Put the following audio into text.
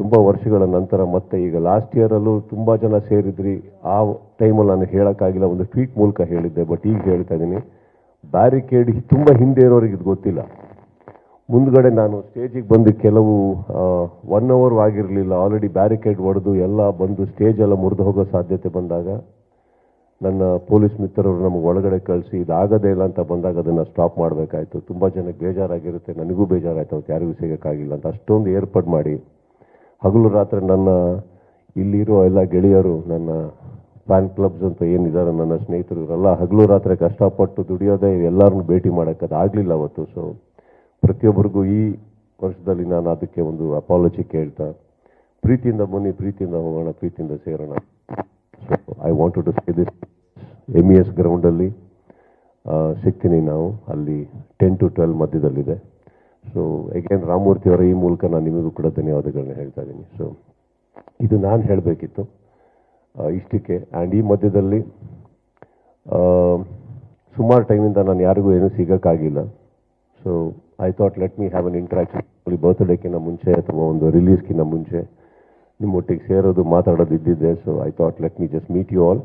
ತುಂಬ ವರ್ಷಗಳ ನಂತರ ಮತ್ತೆ ಈಗ ಲಾಸ್ಟ್ ಇಯರಲ್ಲೂ ತುಂಬ ಜನ ಸೇರಿದ್ರಿ. ಆ ಟೈಮಲ್ಲಿ ನಾನು ಹೇಳೋಕ್ಕಾಗಿಲ್ಲ, ಒಂದು ಟ್ವೀಟ್ ಮೂಲಕ ಹೇಳಿದ್ದೆ ಬಟ್ ಈಗ ಹೇಳ್ತಾ ಇದ್ದೀನಿ. ಬ್ಯಾರಿಕೇಡ್ ತುಂಬ ಹಿಂದೆ ಇರೋರಿಗೆ ಇದು ಗೊತ್ತಿಲ್ಲ. ಮುಂದ್ಗಡೆ ನಾನು ಸ್ಟೇಜಿಗೆ ಬಂದು ಕೆಲವು ಒನ್ ಅವರ್ ಆಗಿರಲಿಲ್ಲ. ಆಲ್ರೆಡಿ ಬ್ಯಾರಿಕೇಡ್ ಹೊಡೆದು ಎಲ್ಲ ಬಂದು ಸ್ಟೇಜ್ ಎಲ್ಲ ಮುರಿದು ಹೋಗೋ ಸಾಧ್ಯತೆ ಬಂದಾಗ ನನ್ನ ಪೊಲೀಸ್ ಮಿತ್ರರು ನಮಗೆ ಒಳಗಡೆ ಕಳಿಸಿ, ಇದಾಗದೇ ಇಲ್ಲ ಅಂತ ಬಂದಾಗ ಅದನ್ನು ಸ್ಟಾಪ್ ಮಾಡಬೇಕಾಯ್ತು. ತುಂಬ ಜನಕ್ಕೆ ಬೇಜಾರಾಗಿರುತ್ತೆ. ನನಗೂ ಬೇಜಾರಾಯಿತು, ಅವತ್ತು ಯಾರಿಗೂ ಸಿಗೋಕ್ಕಾಗಿಲ್ಲ ಅಂತ ಅಷ್ಟೊಂದು ಏರ್ಪಾಡು ಮಾಡಿ. ಹಗಲು ರಾತ್ರಿ ನನ್ನ ಇಲ್ಲಿರೋ ಎಲ್ಲ ಗೆಳೆಯರು, ನನ್ನ ಫ್ಯಾನ್ ಕ್ಲಬ್ಸ್ ಅಂತ ಏನಿದ್ದಾರೆ ನನ್ನ ಸ್ನೇಹಿತರು, ಇವರೆಲ್ಲ ಹಗಲು ರಾತ್ರಿ ಕಷ್ಟಪಟ್ಟು ದುಡಿಯೋದೇ ಎಲ್ಲರನ್ನು ಭೇಟಿ ಮಾಡೋಕ್ಕೆ ಅದು ಆಗಲಿಲ್ಲ ಅವತ್ತು. ಸೊ ಪ್ರತಿಯೊಬ್ಬರಿಗೂ ಈ ವರ್ಷದಲ್ಲಿ ನಾನು ಅದಕ್ಕೆ ಒಂದು ಅಪಾಲಜಿ ಕೇಳ್ತಾ, ಪ್ರೀತಿಯಿಂದ ಬನ್ನಿ, ಪ್ರೀತಿಯಿಂದ ಹೋಗೋಣ, ಪ್ರೀತಿಯಿಂದ ಸೇರೋಣ. So I want to say this M E S ಗ್ರೌಂಡಲ್ಲಿ ಸಿಗ್ತೀನಿ ನಾವು. ಅಲ್ಲಿ ಟೆನ್ ಟು ಟ್ವೆಲ್ ಮಧ್ಯದಲ್ಲಿದೆ. ಸೊ ಅಗೇನ್ ರಾಮಮೂರ್ತಿ ಅವರ ಈ ಮೂಲಕ ನಾನು ನಿಮಗೂ ಕೂಡ ಧನ್ಯವಾದಗಳನ್ನ ಹೇಳ್ತಾ ಇದ್ದೀನಿ. ಸೊ ಇದು ನಾನು ಹೇಳಬೇಕಿತ್ತು. ಇಷ್ಟಕ್ಕೆ. ಆ್ಯಂಡ್ ಈ ಮಧ್ಯದಲ್ಲಿ ಸುಮಾರು ಟೈಮಿಂದ ನಾನು ಯಾರಿಗೂ ಏನೂ ಸಿಗೋಕ್ಕಾಗಿಲ್ಲ. So I thought let me have an interaction ಬರ್ತ್ಡೇಕಿಂತ ಮುಂಚೆ ಅಥವಾ ಒಂದು ರಿಲೀಸ್ಗಿಂತ ಮುಂಚೆ ನಿಮ್ಮೊಟ್ಟಿಗೆ ಸೇರೋದು, ಮಾತಾಡೋದು ಇದ್ದಿದ್ದೆ. So I thought let me just meet you all